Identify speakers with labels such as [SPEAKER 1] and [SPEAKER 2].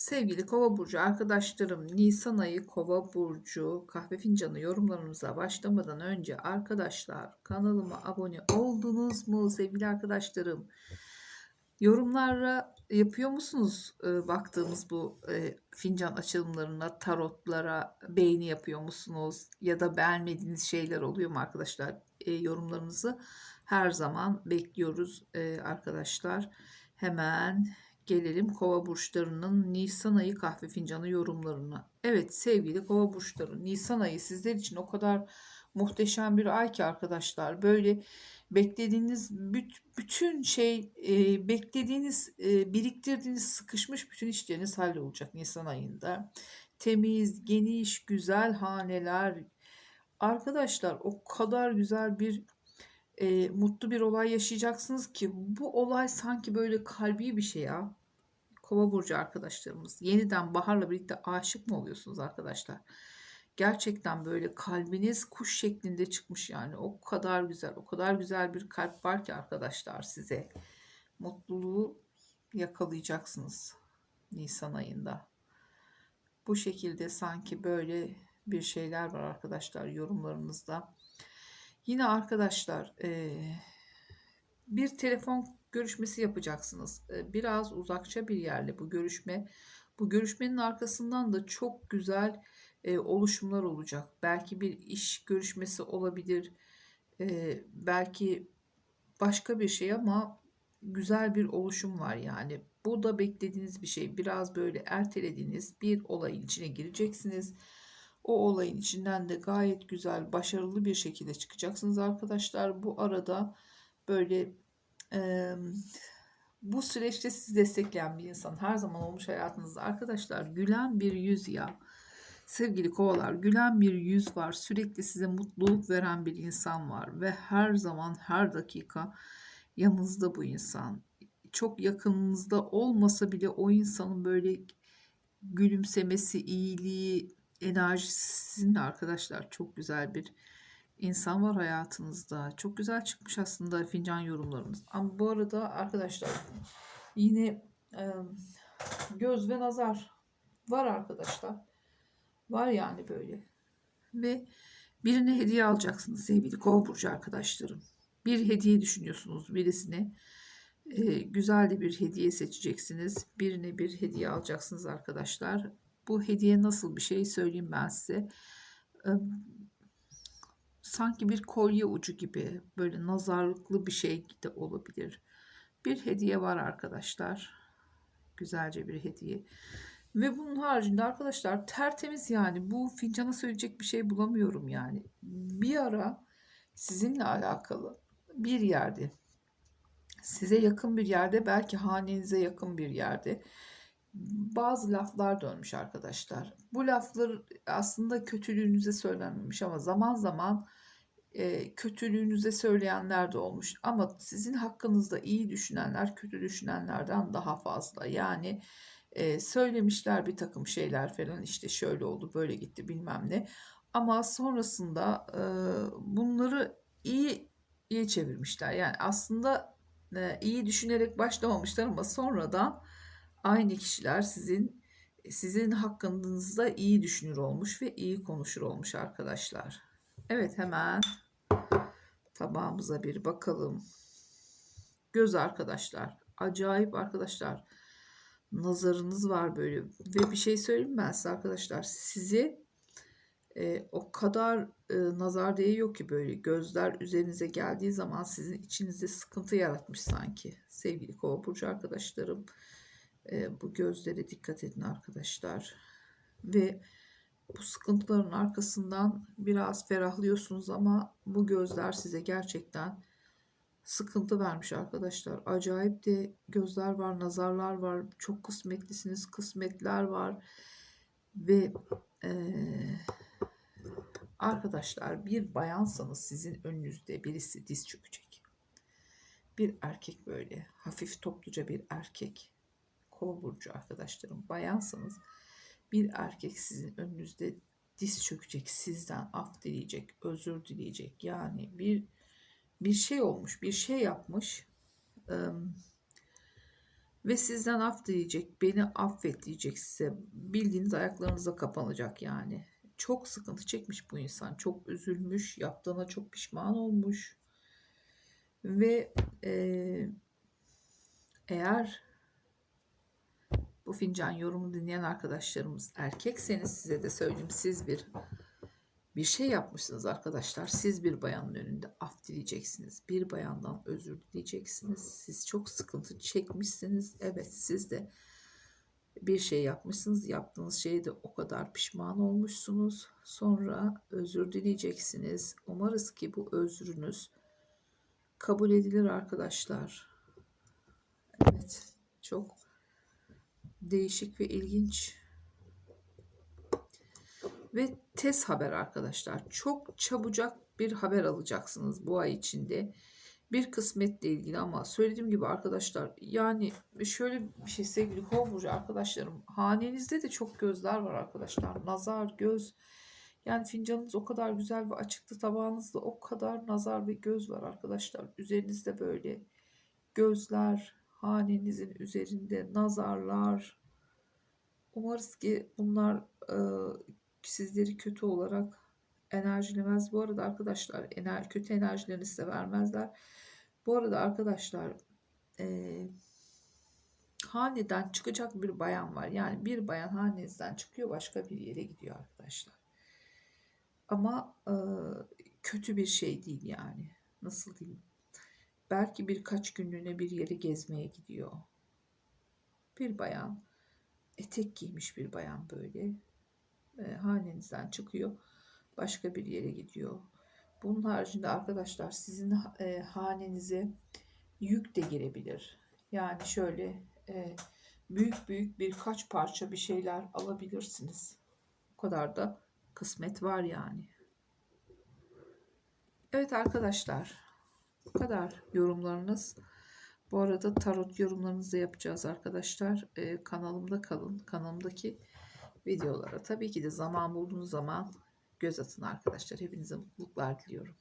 [SPEAKER 1] Sevgili Kova burcu arkadaşlarım, Nisan ayı Kova burcu kahve fincanı yorumlarımıza başlamadan önce arkadaşlar kanalıma abone oldunuz mu sevgili arkadaşlarım? Yorumlara yapıyor musunuz e, baktığımız bu e, fincan açılımlarına, tarotlara beğeni yapıyor musunuz? Ya da beğenmediğiniz şeyler oluyor mu arkadaşlar? E, yorumlarınızı her zaman bekliyoruz e, arkadaşlar. Hemen gelelim kova burçlarının Nisan ayı kahve fincanı yorumlarına. Evet sevgili kova burçları Nisan ayı sizler için o kadar muhteşem bir ay ki arkadaşlar. Böyle beklediğiniz büt- bütün şey e, beklediğiniz e, biriktirdiğiniz sıkışmış bütün işleriniz hallolacak Nisan ayında. Temiz, geniş, güzel haneler. Arkadaşlar o kadar güzel bir e, mutlu bir olay yaşayacaksınız ki bu olay sanki böyle kalbi bir şey ya. Kova burcu arkadaşlarımız yeniden baharla birlikte aşık mı oluyorsunuz arkadaşlar? Gerçekten böyle kalbiniz kuş şeklinde çıkmış yani. O kadar güzel, o kadar güzel bir kalp var ki arkadaşlar size. Mutluluğu yakalayacaksınız Nisan ayında. Bu şekilde sanki böyle bir şeyler var arkadaşlar yorumlarınızda. Yine arkadaşlar bir telefon görüşmesi yapacaksınız. Eee, Biraz uzakça bir yerle bu görüşme. Bu görüşmenin arkasından da çok güzel eee, oluşumlar olacak. Belki bir iş görüşmesi olabilir. Eee, belki başka bir şey ama güzel bir oluşum var yani. Bu da beklediğiniz bir şey. Biraz böyle ertelediğiniz bir olayın içine gireceksiniz. O olayın içinden de gayet güzel, başarılı bir şekilde çıkacaksınız arkadaşlar. Bu arada böyle bu süreçte sizi destekleyen bir insan her zaman olmuş hayatınızda. Arkadaşlar gülen bir yüz ya. Sevgili kovalar gülen bir yüz var. Sürekli size mutluluk veren bir insan var. Ve her zaman her dakika yanınızda bu insan. Çok yakınınızda olmasa bile o insanın böyle gülümsemesi, iyiliği, enerjisi sizinle arkadaşlar. Çok güzel bir insan var hayatınızda. Çok güzel çıkmış aslında fincan yorumlarımız. Ama bu arada arkadaşlar yine e, göz ve nazar var arkadaşlar. Var yani böyle. Ve birine hediye alacaksınız sevgili kova burcu arkadaşlarım. Bir hediye düşünüyorsunuz birisine. E, güzel de bir hediye seçeceksiniz. Birine bir hediye alacaksınız arkadaşlar. Bu hediye nasıl bir şey söyleyeyim ben size. E, sanki bir kolye ucu gibi böyle nazarlıklı bir şey de olabilir. Bir hediye var arkadaşlar. Güzelce bir hediye. Ve bunun haricinde arkadaşlar tertemiz yani bu fincana söyleyecek bir şey bulamıyorum yani. Bir ara sizinle alakalı bir yerde size yakın bir yerde belki hanenize yakın bir yerde bazı laflar dönmüş arkadaşlar. Bu laflar aslında kötülüğünüze söylenmemiş ama zaman zaman e, kötülüğünüze söyleyenler de olmuş. Ama sizin hakkınızda iyi düşünenler kötü düşünenlerden daha fazla. Yani e, söylemişler bir takım şeyler falan işte şöyle oldu böyle gitti bilmem ne. Ama sonrasında e, bunları iyi iyi çevirmişler. Yani aslında e, iyi düşünerek başlamamışlar ama sonradan aynı kişiler sizin sizin hakkınızda iyi düşünür olmuş ve iyi konuşur olmuş arkadaşlar. Evet hemen tabağımıza bir bakalım. Göz arkadaşlar. Acayip arkadaşlar. Nazarınız var böyle. Ve bir şey söyleyeyim ben size arkadaşlar. Sizi e, o kadar e, nazar değiyor ki böyle gözler üzerinize geldiği zaman sizin içinizde sıkıntı yaratmış sanki. Sevgili kova burcu arkadaşlarım. E, bu gözlere dikkat edin arkadaşlar. Ve bu sıkıntıların arkasından biraz ferahlıyorsunuz ama bu gözler size gerçekten sıkıntı vermiş arkadaşlar. Acayip de gözler var, nazarlar var. Çok kısmetlisiniz, kısmetler var. Ve eee Arkadaşlar bir bayansanız sizin önünüzde birisi diz çökecek. Bir erkek böyle hafif topluca bir erkek. Kova burcu arkadaşlarım bayansanız bir erkek sizin önünüzde diz çökecek, sizden af dileyecek, özür dileyecek. Yani bir bir şey olmuş, bir şey yapmış. Ve sizden af dileyecek, beni affet diyecek size. Bildiğiniz ayaklarınıza kapanacak yani. Çok sıkıntı çekmiş bu insan. Çok üzülmüş, yaptığına çok pişman olmuş. Ve eee, eğer bu fincan yorumu dinleyen arkadaşlarımız erkekseniz size de söyleyeyim siz bir bir şey yapmışsınız arkadaşlar. Siz bir bayanın önünde af dileyeceksiniz. Bir bayandan özür dileyeceksiniz. Siz çok sıkıntı çekmişsiniz. Evet siz de bir şey yapmışsınız. Yaptığınız şeye de o kadar pişman olmuşsunuz. Sonra özür dileyeceksiniz. Umarız ki bu özrünüz kabul edilir arkadaşlar. Evet çok değişik ve ilginç ve tez haber arkadaşlar. Çok çabucak bir haber alacaksınız bu ay içinde. Bir kısmetle ilgili ama söylediğim gibi arkadaşlar yani şöyle bir şey sevgili kova burcu arkadaşlarım hanenizde de çok gözler var arkadaşlar. Nazar, göz yani fincanınız o kadar güzel ve açıktı tabağınızda o kadar nazar ve göz var arkadaşlar. Üzerinizde böyle gözler hanenizin üzerinde nazarlar. Umarız ki bunlar e, sizleri kötü olarak enerjilemez. Bu arada arkadaşlar ener kötü enerjilerini size vermezler. Bu arada arkadaşlar e, haneden çıkacak bir bayan var. Yani bir bayan hanenizden çıkıyor başka bir yere gidiyor arkadaşlar. Ama e, kötü bir şey değil yani. Nasıl diyeyim? Belki birkaç günlüğüne bir yere gezmeye gidiyor. Bir bayan etek giymiş bir bayan böyle e, hanenizden çıkıyor. Başka bir yere gidiyor. Bunun haricinde arkadaşlar sizin e, hanenize yük de girebilir. Yani şöyle e, büyük büyük birkaç parça bir şeyler alabilirsiniz. O kadar da kısmet var yani. Evet arkadaşlar. Bu kadar yorumlarınız. Bu arada tarot yorumlarınızı yapacağız arkadaşlar. Ee, kanalımda kalın. Kanalımdaki videolara tabii ki de zaman bulduğunuz zaman göz atın arkadaşlar. Hepinize mutluluklar diliyorum.